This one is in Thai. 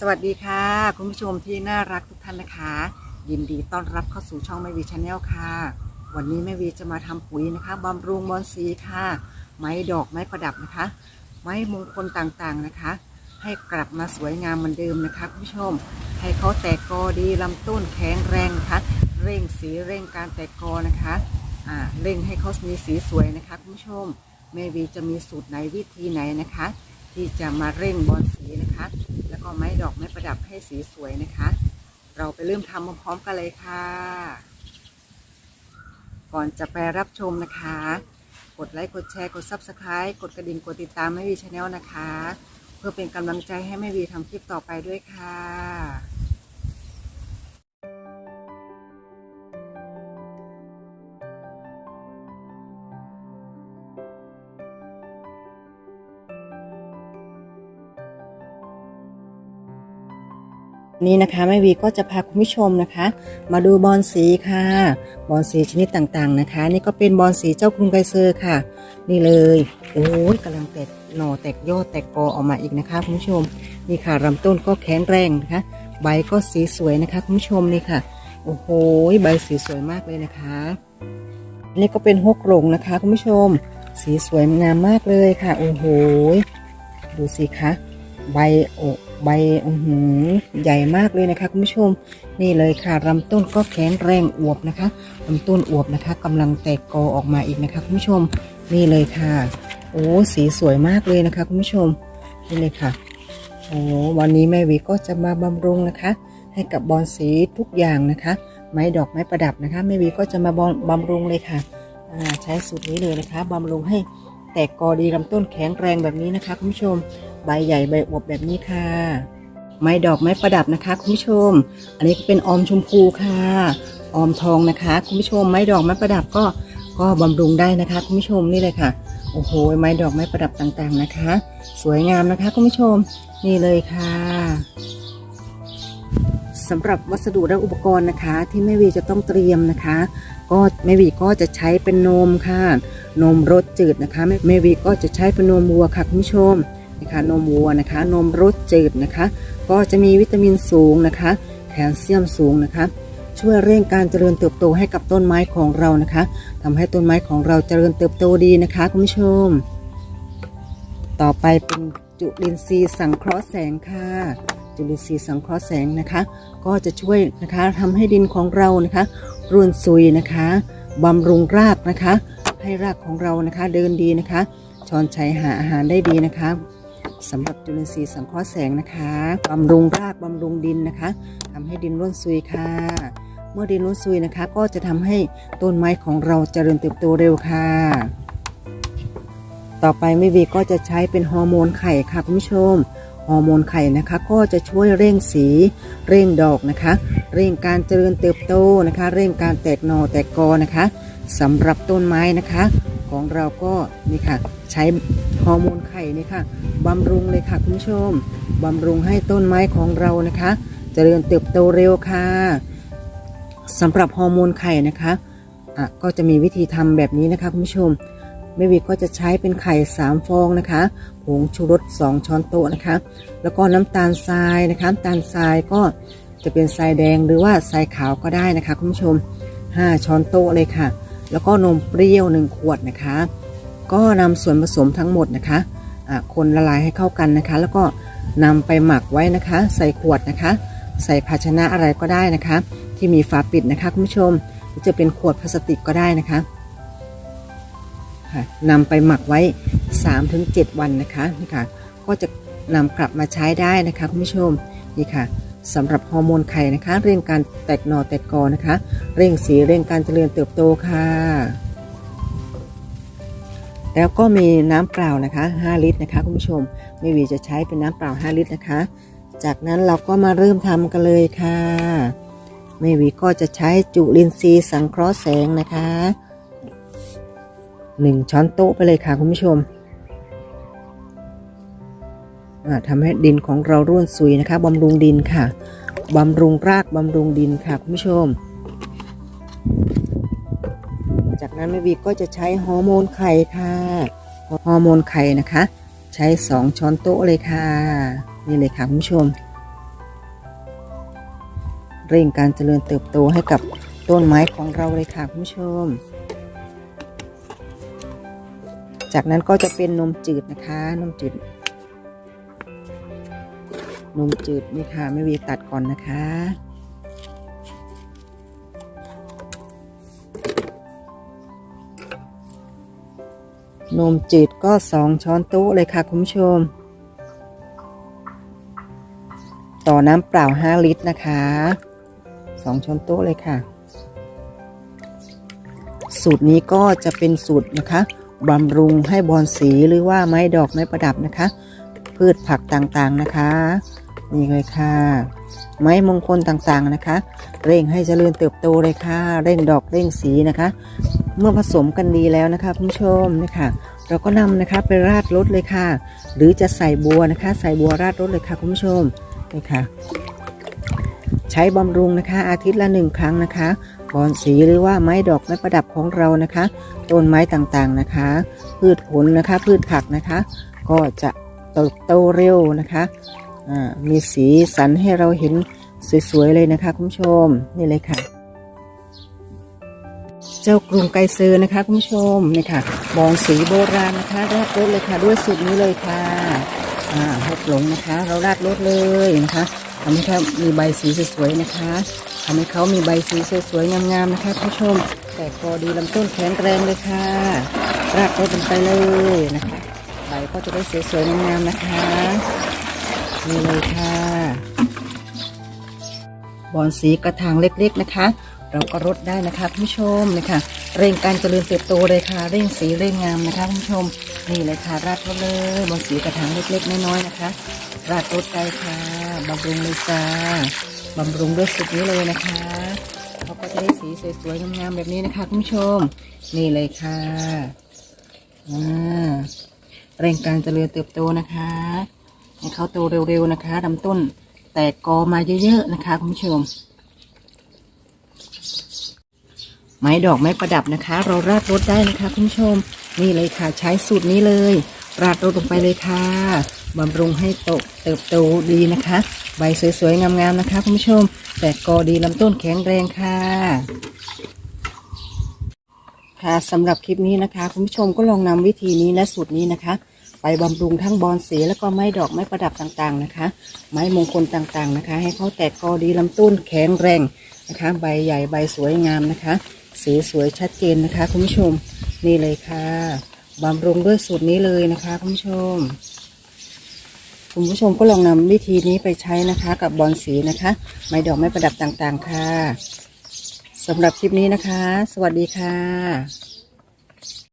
สวัสดีค่ะ คุณผู้ชมที่น่ารักทุกท่านนะคะ ยินดีต้อนรับเข้าสู่ช่องแม่วีชาแนลค่ะ วันนี้แม่วีจะมาทำปุ๋ยนะคะบำรุงบอนสีค่ะ ไม้ดอกไม้ประดับนะคะ ไม้มงคลต่างๆนะคะ ให้กลับมาสวยงามเหมือนเดิมนะคะคุณผู้ชม ให้เขาแตกกอดีลำต้นแข็งแรงนะคะเร่งสีเร่งการแตกกอนะคะอ่าเร่งให้เขามีสีสวยนะคะคุณผู้ชมแม่วีจะมีสูตรไหนวิธีไหนนะคะ ที่จะมาเร่งบอนสีนะคะ ก็ไม้ดอกไม้ประดับให้สีสวยนะคะ เราไปเริ่มทำพร้อมๆกันเลยค่ะ ก่อนจะไปรับชมนะคะ กดไลค์กดแชร์กด Subscribe กดกระดิ่งกดติดตามแม่วีชาแนลนะคะ เพื่อเป็นกำลังใจให้แม่วีทำคลิปต่อไปด้วยค่ะ นี่นะคะแม่วีก็จะพาคุณผู้ชมนะคะ มาดูบอลสีค่ะ บอลสีชนิดต่างๆนะคะ นี่ก็เป็นบอลสีเจ้ากรุงไกเซอร์ค่ะ นี่เลยโอ้ยกำลังแตกหน่อแตกยอดแตกกอออกมาอีกนะคะคุณผู้ชมนี่ค่ะลำต้นก็แข็งแรงนะคะ ใบก็สีสวยนะคะคุณผู้ชมนี่ค่ะโอ้โหใบสีสวยมากเลยนะคะนี่ก็เป็นฮกหลงนะคะคุณผู้ชม สีสวยงามมากเลยค่ะโอ้โหดูสิคะใบโอ้ ใบอหืใหญ่มากเลยนะคะคุณผู้ชมนี่เลยค่ะลำต้นก็แข็งแรงอวบนะคะลำต้นอวบนะคะกำลังแตกกอออกมาอีกนะคะคุณผู้ชมนี่เลยค่ะ โอ้สีสวยมากเลยนะคะคุณผู้ชมนี่เลยค่ะโอ้วันนี้แม่วีก็จะมาบำรุงนะคะ ให้กับบอลสีทุกอย่างนะคะ ไม้ดอกไม้ประดับนะคะแม่วีก็จะมาบำรุงเลยค่ะใช้สูตรนี้เลยนะคะบำรุงให้แตกกอดีลำต้นแข็งแรงแบบนี้นะคะคุณผู้ชม ใบใหญ่ใบอวบแบบนี้ค่ะ ไม้ดอกไม้ประดับนะคะคุณผู้ชม อันนี้ก็เป็นออมชมพูค่ะออมทองนะคะคุณผู้ชมไม้ดอกไม้ประดับก็ก็บำรุงได้นะคะคุณผู้ชมนี่เลยค่ะโอ้โหไม้ดอกไม้ประดับต่างๆนะคะ สวยงามนะคะคุณผู้ชมนี่เลยค่ะสำหรับวัสดุและอุปกรณ์นะคะ ที่แม่วีจะต้องเตรียมนะคะ ก็แม่วีก็จะใช้เป็นนมค่ะ นมรสจืดนะคะแม่แม่วีก็จะใช้เป็นนมวัวค่ะคุณผู้ชม นะคะนมวัวนะคะ นมรสจืดนะคะ ก็จะมีวิตามินสูงนะคะ แคลเซียมสูงนะคะ ช่วยเร่งการเจริญเติบโตให้กับต้นไม้ของเรานะคะทำให้ต้นไม้ของเราเจริญเติบโตดีนะคะคุณผู้ชม ต่อไปเป็นจุลินทรีย์สังเคราะห์แสงค่ะจุลินทรีย์สังเคราะห์แสงนะคะ ก็จะช่วยนะคะทำให้ดินของเรานะคะร่วนซุยนะคะบำรุงรากนะคะ ให้รากของเรานะคะเดินดีนะคะช้อนชัยหาอาหารได้ดีนะคะ สำหรับจุลินทรีย์สังเคราะห์แสงนะคะบำรุงรากบำรุงดินนะคะทำให้ดินร่วนซุยค่ะ เมื่อดินร่วนซุยนะคะ ก็จะทำให้ต้นไม้ของเราเจริญเติบโตเร็วค่ะ ต่อไปแม่วีก็จะใช้เป็นฮอร์โมนไข่ค่ะคุณผู้ชมฮอร์โมนไข่นะคะ ก็จะช่วยเร่งสีเร่งดอกนะคะ เร่งการเจริญเติบโตนะคะ เร่งการแตกหน่อแตกกอนะคะ สำหรับต้นไม้นะคะ ของเราก็นี่ค่ะ ใช้ฮอร์โมนไข่นี่ค่ะบำรุงเลยค่ะคุณผู้ชมบำรุงให้ต้นไม้ของเรานะคะเจริญเติบโตเร็วค่ะสำหรับฮอร์โมนไข่นะคะอะก็จะมีวิธีทำแบบนี้นะคะคุณผู้ชมแม่วิก็จะใช้เป็นไข่ 3 ฟองนะคะผงชูรส 2 ช้อนโต๊ะนะคะ แล้วก็น้ำตาลทรายนะคะน้ำตาลทรายก็จะเป็นทรายแดงหรือว่าทรายขาวก็ได้นะคะคุณผู้ชม 5 ช้อนโต๊ะเลยค่ะ แล้วก็นมเปรี้ยว 1 ขวดนะคะ ก็นำส่วนผสมทั้งหมดนะคะะคนละลายให้เข้ากันนะคะ แล้วก็นำไปหมักไว้นะคะ ใส่ขวดนะคะ ใส่ภาชนะอะไรก็ได้นะคะ ที่มีฝาปิดนะคะคุณผู้ชมหรือจะเป็นขวดพลาสติกก็ได้นะคะค่ะนำไปหมักไว้ 3-7 วันนะคะนี่ค่ะก็จะนำกลับมาใช้ได้นะคะคุณผู้ชมนี่ค่ะ สำหรับฮอร์โมนไข่นะคะ เร่งการแตกหน่อแตกกอนะคะ เร่งสีเร่งการเจริญเติบโตค่ะ แล้วก็มีน้ำเปล่านะคะ 5 ลิตรนะคะคุณผู้ชมไม่วีจะใช้เป็นน้ำเปล่า 5 ลิตรนะคะ จากนั้นเราก็มาเริ่มทำกันเลยค่ะเมวีก็จะใช้จุลินทรีย์สังเคราะห์แสงนะคะหนึ่งช้อนโต๊ะไปเลยค่ะคุณผู้ชม ทำให้ดินของเราร่วนซุยนะคะบำรุงดินค่ะบำรุงรากบำรุงดินค่ะคุณผู้ชม จากนั้นแม่วีก็จะใช้ฮอร์โมนไข่ค่ะฮอร์โมนไข่นะคะ ใช้ 2 ช้อนโต๊ะเลยค่ะ นี่เลยค่ะคุณผู้ชม เร่งการเจริญเติบโตให้กับต้นไม้ของเราเลยค่ะคุณผู้ชม จากนั้นก็จะเป็นนมจืดนะคะนมจืด นมจืดนี่ค่ะไม่เวียตัดก่อนนะคะนมจืดก็สองช้อนโต๊ะเลยค่ะคุณผู้ชม ต่อน้ำเปล่า 5 ลิตรนะคะสองช้อนโต๊ะเลยค่ะ สูตรนี้ก็จะเป็นสูตรนะคะบำรุงให้บอนสีหรือว่าไม้ดอกไม้ประดับนะคะ พืชผักต่างๆนะคะ นี่เลยค่ะ ไม้มงคลต่างๆนะคะ เร่งให้เจริญเติบโตเลยค่ะ เร่งดอกเร่งสีนะคะ เมื่อผสมกันดีแล้วนะคะคุณผู้ชมนะคะเราก็นำนะคะไปราดรถเลยค่ะ หรือจะใส่บัวนะคะ ใส่บัวราดรถเลยค่ะคุณผู้ชมนี่ค่ะ ใช้บำรุงนะคะ อาทิตย์ละหนึ่งครั้งนะคะบอนสีหรือว่าไม้ดอกไม้ประดับของเรานะคะต้นไม้ต่างๆนะคะ พืชผลนะคะ พืชผักนะคะ ก็จะเติบโตเร็วนะคะ มีสีสันให้เราเห็นสวย ๆ เลยนะคะ คุณผู้ชม นี่เลยค่ะ เจ้ากรุงไกเซอร์นะคะ คุณผู้ชมนี่ค่ะบอนสีโบราณนะคะราดรถเลยค่ะ ด้วยสูตรนี้เลยค่ะอ่าหกหลงนะคะ เราราดรถเลยนะคะทำให้เขามีใบสีสวยๆนะคะทำให้เขามีใบสีสวยๆงามๆนะคะคุณผู้ชม แต่พอดีลำต้นแข็งแรงเลยค่ะ ราดรถลงไปเลยนะคะ ใบก็จะได้สวยๆงามๆนะคะ นี่เลยค่ะบอนสีกระถางเล็กๆนะคะ เราก็รดได้นะคะคุณผู้ชมนะคะเร่งการเจริญเติบโตเลยค่ะ เร่งสีเร่งงามนะคะคุณผู้ชมนี่เลยค่ะราดรดเลยบอนสีกระถางเล็กๆน้อยๆนะคะ ราดรดได้ค่ะบำรุงเลยจ้าบำรุงด้วยสุดนี้เลยนะคะเขาก็จะได้สีสวยๆงามๆแบบนี้นะคะคุณผู้ชม นี่เลยค่ะอ่าเร่งการเจริญเติบโตนะคะ ให้เขาโตเร็วๆนะคะลำต้นแตกกอมาเยอะๆนะคะคุณผู้ชม ไม้ดอกไม้ประดับนะคะ เราราดรถได้นะคะคุณผู้ชม นี่เลยค่ะใช้สูตรนี้เลย ราดรถลงไปเลยค่ะบำรุงให้โตเติบโตดีนะคะ ใบสวยๆงามๆนะคะคุณผู้ชม แตกกอดีลำต้นแข็งแรงค่ะค่ะสำหรับคลิปนี้นะคะ คุณผู้ชมก็ลองนำวิธีนี้และสูตรนี้นะคะ ไปบำรุงทั้งบอนสีแล้วก็ไม้ดอกไม้ประดับต่างๆนะคะ ไม้มงคลต่างๆนะคะ ให้เขาแตกกอดีลำต้นแข็งแรงนะคะ ใบใหญ่ใบสวยงามนะคะ สีสวยชัดเจนนะคะคุณผู้ชมนี่เลยค่ะบำรุงด้วยสูตรนี้เลยนะคะคุณผู้ชม คุณผู้ชมก็ลองนำวิธีนี้ไปใช้นะคะ กับบอนสีนะคะ ไม้ดอกไม้ประดับต่างๆค่ะสำหรับคลิปนี้นะคะ สวัสดีค่ะ